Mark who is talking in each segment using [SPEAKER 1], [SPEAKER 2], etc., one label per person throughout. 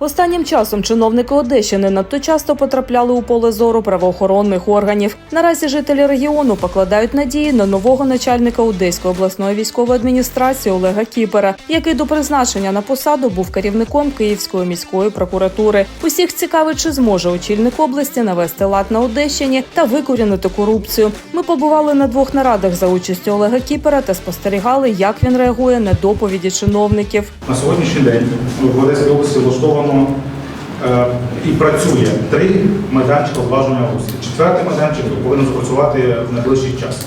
[SPEAKER 1] Останнім часом чиновники Одещини надто часто потрапляли у поле зору правоохоронних органів. Наразі жителі регіону покладають надії на нового начальника Одеської обласної військової адміністрації Олега Кіпера, який до призначення на посаду був керівником Київської міської прокуратури. Усіх цікавить, чи зможе очільник області навести лад на Одещині та викорінити корупцію. Ми побували на двох нарадах за участю Олега Кіпера та спостерігали, як він реагує на доповіді чиновників.
[SPEAKER 2] На сьогоднішній день в Одеській області влаштовано е, і працює три майданчика зважування Русі. Четвертий майданчик повинен запрацювати в найближчий час.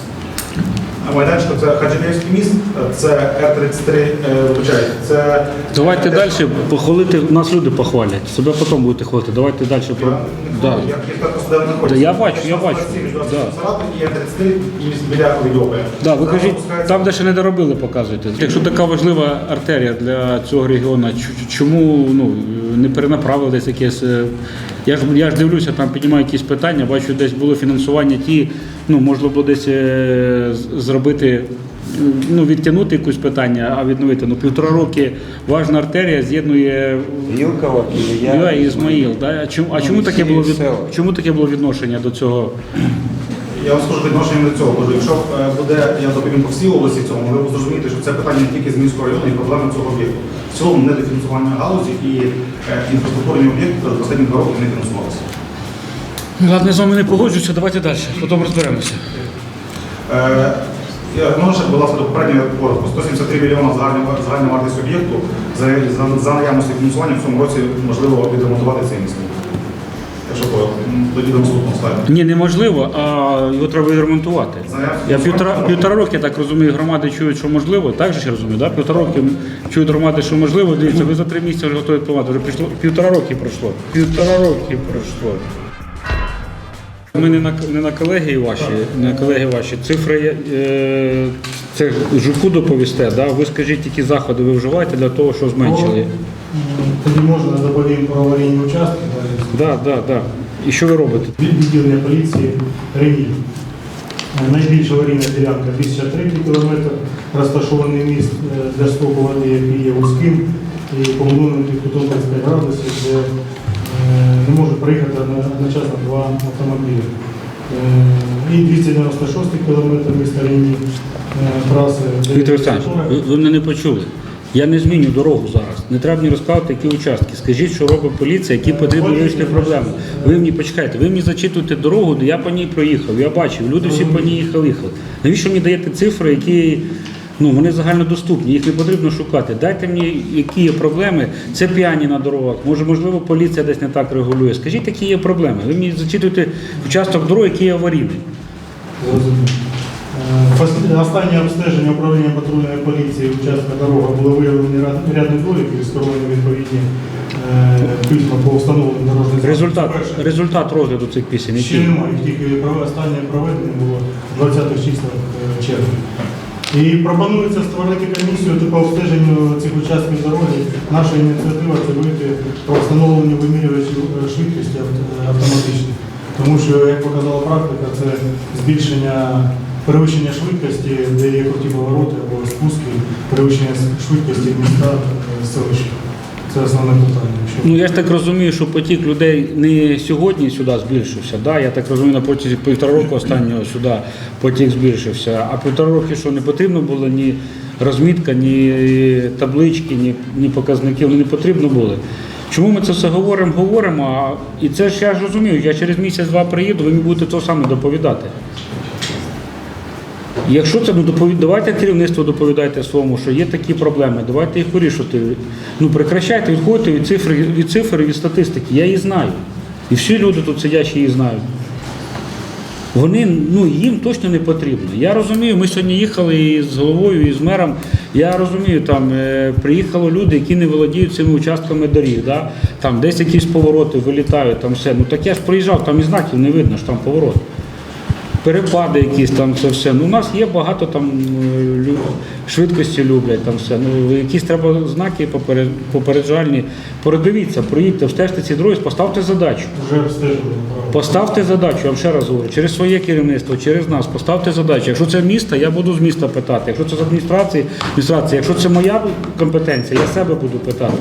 [SPEAKER 2] Майданчик це Хаджибєвський міст, це Р-33, е, вибачайте, це
[SPEAKER 3] Давайте далі похвалити, нас люди похвалять. Себе потім будете хвалити. Давайте далі
[SPEAKER 2] я,
[SPEAKER 3] про. Да.
[SPEAKER 2] як їх так просто.
[SPEAKER 3] Да, я бачу, я бачу. Да.
[SPEAKER 2] Саратом Р-33 і міст біля Ковідьопи.
[SPEAKER 3] Да, ви кажіть, там, де ще не доробили, показуйте. Якщо така важлива артерія для цього регіону, ч- чому ну, не перенаправили десь якесь. е, Я ж, я ж дивлюся, там піднімаю якісь питання, бачу, десь було фінансування ті, ну, можливо, було десь е, зробити, ну, відтягнути якусь питання, а відновити. Ну, півтора роки важна артерія з'єднує
[SPEAKER 4] Вілкова, Кілія.
[SPEAKER 3] і Ізмаїл. Да? А чому, а
[SPEAKER 4] Ну,
[SPEAKER 3] чому таке було від... чому таке було відношення до цього?
[SPEAKER 2] Я вам скажу відношення до цього. Боже, якщо е, буде, я доповім по всій області цьому, ви зрозумієте, що це питання не тільки з міського району і проблеми цього об'єкту. В цілому недофінансування галузі і е, інфраструктурні об'єкти за останні два роки не фінансувалися.
[SPEAKER 3] Ладно, я з вами не погоджуюся, давайте далі, потім розберемося.
[SPEAKER 2] Е, я- Можна, будь ласка, до попереднього коротко. 173 мільйона загальна, вартість об'єкту. За, за, за наявності фінансування в цьому році можливо відремонтувати цей міст. Тоді до наступного слайду.
[SPEAKER 3] Ні, неможливо, а його треба відремонтувати. Я півтора, півтора роки так розумію, громади чують, що можливо. Так же ж я розумію, да? півтора роки чують громади, що можливо. Дивіться, ви за три місяці вже готові планувати. Вже пішло півтора роки пройшло. Півтора роки пройшло. Ми не на не на колегії ваші, не на колегії ваші. Цифри е, це жуку доповісте. Да? Ви скажіть, які заходи ви вживаєте для того, що зменшили.
[SPEAKER 5] М, Тоді можна доповім про аварійні участки.
[SPEAKER 3] Да, да, да. І що ви робите?
[SPEAKER 5] Від- Відділення поліції Рені. Найбільша аварійна ділянка 1003 км, розташований міст е, для стоку води, який є вузьким і побудований під кутом 35 градусів, де е, не можуть проїхати одно- одночасно два автомобілі. Е, І 296 км міста Рені траси.
[SPEAKER 3] Віктор Олександрович, ви, ви мене не почули. Я не зміню дорогу зараз. Не треба мені розказувати, які участки. Скажіть, що робить поліція, які потрібно вирішити проблеми. Ви мені почекайте, ви мені зачитуєте дорогу, де я по ній проїхав. Я бачив, люди всі по ній їхали. їхали. Навіщо мені даєте цифри, які ну вони загальнодоступні, їх не потрібно шукати. Дайте мені, які є проблеми. Це п'яні на дорогах. Може, можливо, поліція десь не так регулює. Скажіть, які є проблеми. Ви мені зачитуєте участок дороги, який є аварійний.
[SPEAKER 5] Останнє обстеження управління патрульної поліції участка дорога було виявлені ряд- недоліків і скеровані відповідні е, письма по встановленню дорожніх.
[SPEAKER 3] Результат,
[SPEAKER 5] перше.
[SPEAKER 3] результат розгляду цих пісень.
[SPEAKER 5] Ще немає, їх тільки пров- останнє проведення було 20 числах е, червня. І пропонується створити комісію по обстеженню цих участків дороги. Наша ініціатива це вийти про встановлення вимірювачів е, швидкості авт- е, автоматичних. Тому що, як показала практика, це збільшення перевищення швидкості, де є круті повороти або спуски, перевищення швидкості в містах, е. Це основне питання.
[SPEAKER 3] Ну я ж так розумію, що потік людей не сьогодні сюди збільшився. Да? Я так розумію, на протязі півтора року останнього сюди потік збільшився. А півтора роки що не потрібно було ні розмітка, ні таблички, ні, ні показники, вони не потрібно були. Чому ми це все говоримо? Говоримо, і це ж я ж розумію, я через місяць-два приїду, ви мені будете то саме доповідати. Якщо це ну доповід, давайте керівництво доповідайте своєму, що є такі проблеми, давайте їх вирішувати. Ну прекращайте, відходьте від цифр, від цифр і від статистики. Я її знаю. І всі люди тут сидячі її знають. Вони ну їм точно не потрібно. Я розумію, ми сьогодні їхали і з головою, і з мером. Я розумію, там е, приїхали люди, які не володіють цими участками доріг. Да? Там десь якісь повороти вилітають, там все. Ну так я ж приїжджав, там і знаків не видно, що там поворот перепади якісь там це все. Ну, у нас є багато там е, лю- швидкості люблять там все. Ну, якісь треба знаки попереджальні. Передивіться, проїдьте, встежте ці дороги, поставте задачу.
[SPEAKER 5] Вже.
[SPEAKER 3] Поставте задачу, я вам ще раз говорю, через своє керівництво, через нас, поставте задачу. Якщо це місто, я буду з міста питати. Якщо це з адміністрації, адміністрації. Якщо це моя компетенція, я себе буду питати.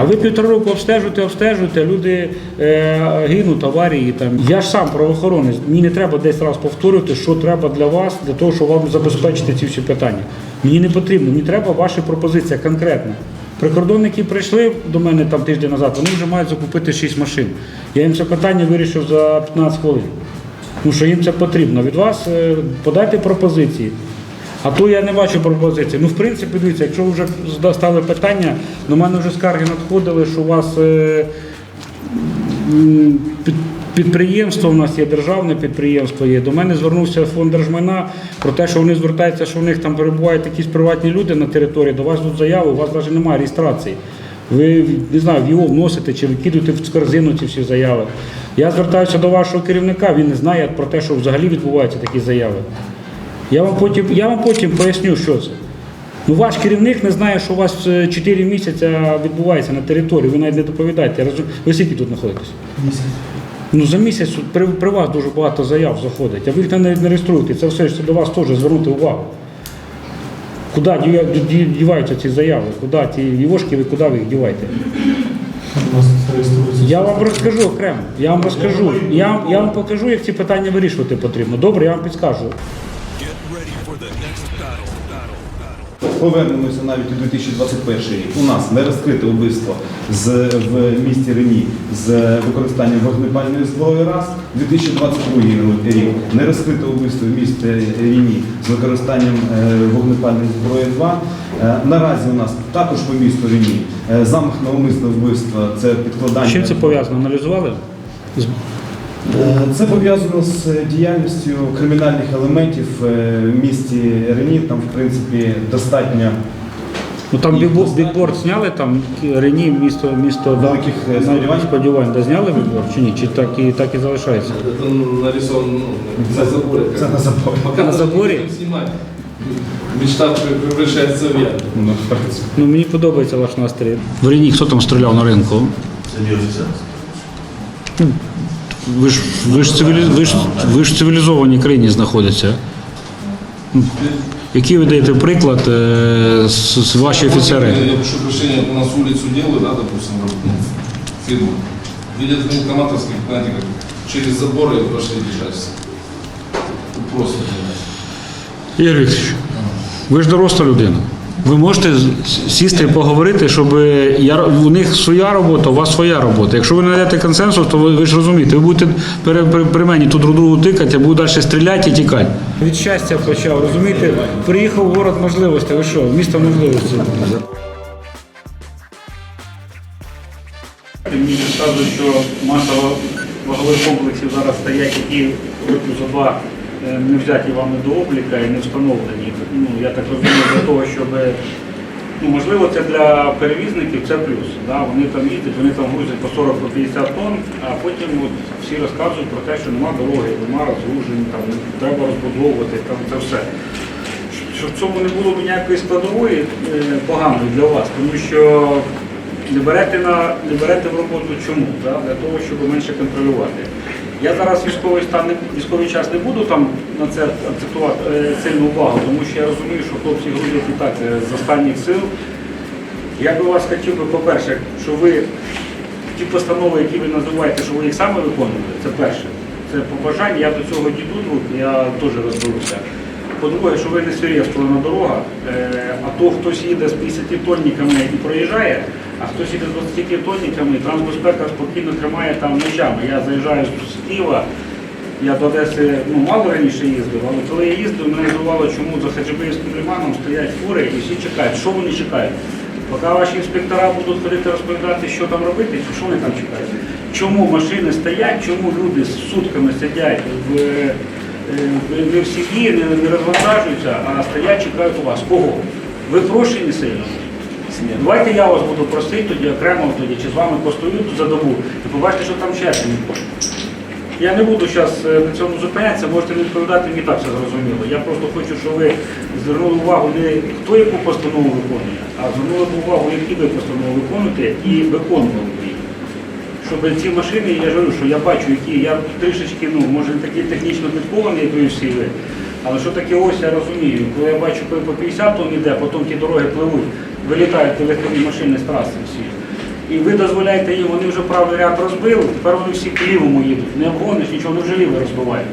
[SPEAKER 3] А ви півтора року обстежуєте, обстежуєте, люди е, гинуть, аварії. Там. Я ж сам правоохоронець, мені не треба десь раз повторювати, що треба для вас, для того, щоб вам забезпечити ці всі питання. Мені не потрібно, мені треба ваша пропозиція конкретна. Прикордонники прийшли до мене там тиждень назад, вони вже мають закупити 6 машин. Я їм це питання вирішив за 15 хвилин. Тому що їм це потрібно. Від вас е, подайте пропозиції. А то я не бачу пропозиції. Ну, в принципі, дивіться, якщо вже стали питання, до мене вже скарги надходили, що у вас е, підприємство, у нас є державне підприємство є. До мене звернувся фонд держмайна про те, що вони звертаються, що в них там перебувають якісь приватні люди на території, до вас тут заяви, у вас навіть немає реєстрації. Ви не знаю, в його вносите чи викидуєте в корзину ці всі заяви. Я звертаюся до вашого керівника, він не знає про те, що взагалі відбуваються такі заяви. Я вам потім, я вам потім поясню, що це. Ну, ваш керівник не знає, що у вас 4 місяці відбувається на території, ви навіть не доповідаєте. Розум- Ви скільки тут знаходитесь? Місяць. Ну за місяць при, при вас дуже багато заяв заходить, а ви їх навіть не реєструєте. Це все ж до вас теж звернути увагу. Куди діваються ці заяви? Куди ті івошки, ви куди ви їх діваєте? Я вам розкажу окремо. Я вам розкажу. Я, я вам покажу, як ці питання вирішувати потрібно. Добре, я вам підскажу.
[SPEAKER 4] Повернемося навіть у 2021 рік. У нас не розкрите вбивство з, в місті Рені з використанням вогнепальної зброї раз. 2022 рік не розкрите вбивство в місті Рені з використанням е, вогнепальної зброї 2. Е, Наразі у нас також по місту Рені е, замах на умисне вбивство це підкладання.
[SPEAKER 3] З чим це пов'язано? Аналізували?
[SPEAKER 4] Е, Це пов'язано з діяльністю кримінальних елементів е, в місті Рені. Там, в принципі, достатньо
[SPEAKER 3] Ну там
[SPEAKER 4] Їх
[SPEAKER 3] бігбо-
[SPEAKER 4] достатньо.
[SPEAKER 3] зняли, там Рені, місто, місто
[SPEAKER 4] Великих, е, сподівань.
[SPEAKER 3] сподівань, да, зняли бікборд чи ні? Чи так і, так і залишається?
[SPEAKER 6] Это нарисовано ну, на заборе. как
[SPEAKER 4] Це на заборі.
[SPEAKER 6] Пока
[SPEAKER 3] На
[SPEAKER 6] не снимать. Мечта пр- в реальность.
[SPEAKER 4] Ну.
[SPEAKER 3] Ну мені подобається ваш настрій. В Рені хто там стріляв на ринку? Ви ж, ви ж, цивілі... ви ж, ви ж в цивілізованій країні знаходиться. Ну, Який ви даєте приклад е, з, з ваші офіцери?
[SPEAKER 6] Я прошу прощения, у нас улицу делают, да, допустим, ну, фирму. Видят военкоматовских, знаете, как через заборы и пошли бежать. Просто.
[SPEAKER 3] Ігор Вікторович, ви ж доросла людина. Ви можете сісти і поговорити, щоб я, у них своя робота, у вас своя робота. Якщо ви не знайдете консенсус, то ви, ви ж розумієте, ви будете при, при, при мені тут друг другу тикати, а буду далі стріляти і тікати. Від щастя почав, розумієте? Приїхав в город можливостей. Ви що, місто можливостей. Мені розказують, що маса вагових комплексів зараз стоять, які років за два не взяті вами до обліка і не встановлені. Ну, я так розумію, для того, щоб ну, можливо, це для перевізників це плюс. Да? Вони там їздять, вони там грузять по 40 по 50 тонн, а потім от, всі розказують про те, що нема дороги, нема розгружень, там треба розбудовувати там це все. Щоб в цьому не було ніякої складової е, поганої для вас, тому що не берете на не берете в роботу чому? Да? Для того, щоб менше контролювати. Я зараз військовий стан військовий час не буду там на це акцентувати е, сильну увагу, тому що я розумію, що хлопці грудять і так е, з останніх сил. Я би вас хотів би, по-перше, що ви ті постанови, які ви називаєте, що ви їх саме виконуєте, це перше. Це побажання, я до цього діду, я теж розберуся. По-друге, що ви не свирєствована дорога, е, а то хтось їде з 50 тонниками і проїжджає, а хтось їде з 20 тонниками, і трансбезпека спокійно тримає там ночами. Я заїжджаю з Києва, я до Одеси ну, мало раніше їздив, але коли я їздив, мене здивувало, чому за Хаджибеївським лиманом стоять фури і всі чекають. Що вони чекають? Поки ваші інспектора будуть ходити розповідати, що там робити, що вони там чекають? Чому машини стоять, чому люди з сутками сидять в- не в сім'ї, не, не розвантажуються, а стоять, чекають у вас. Кого? Ви прошені сильно? Давайте я вас буду просити тоді окремо тоді, чи з вами постою тут за добу і побачите, що там ще не я не буду зараз на цьому зупинятися, можете не відповідати, мені так все зрозуміло. Я просто хочу, щоб ви звернули увагу не хто яку постанову виконує, а звернули б увагу, які ви постанови виконуєте і виконували їх. Щоб ці машини, я ж говорю, що я бачу, які я трішечки, ну, може такий технічно підкований, як ви всі ви, але що таке ось я розумію. Коли я бачу, коли по 50 тонн іде, потім ті дороги пливуть, вилітають легкові машини з траси всі. і ви дозволяєте їм, вони вже правий ряд розбили, тепер вони всі к лівому їдуть. Не обгониш, нічого, вони вже ліве розбивають.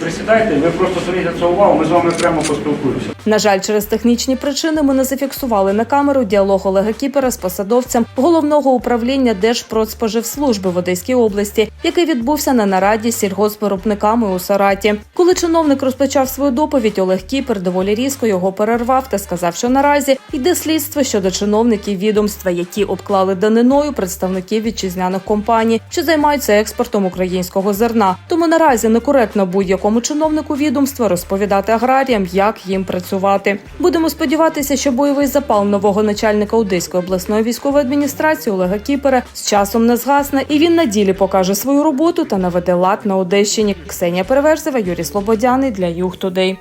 [SPEAKER 3] Присідайте, ви просто зверніть це увагу, ми з вами прямо поспілкуємося.
[SPEAKER 1] На жаль, через технічні причини ми не зафіксували на камеру діалог Олега Кіпера з посадовцем головного управління Держпродспоживслужби в Одеській області, який відбувся на нараді з у Сараті. Коли чиновник розпочав свою доповідь, Олег Кіпер доволі різко його перервав та сказав, що наразі йде слідство щодо чиновників відомства, які обклали даниною представників вітчизняних компаній, що займаються експортом українського зерна. Тому наразі некоректно будь-якому чиновнику відомства розповідати аграріям, як їм працювати. Будемо сподіватися, що бойовий запал нового начальника Одеської обласної військової адміністрації Олега Кіпера з часом не згасне, і він на ділі покаже свою роботу та наведе лад на Одещині. Ксенія Переверзева, Юрій Слободяний для Юг Тудей.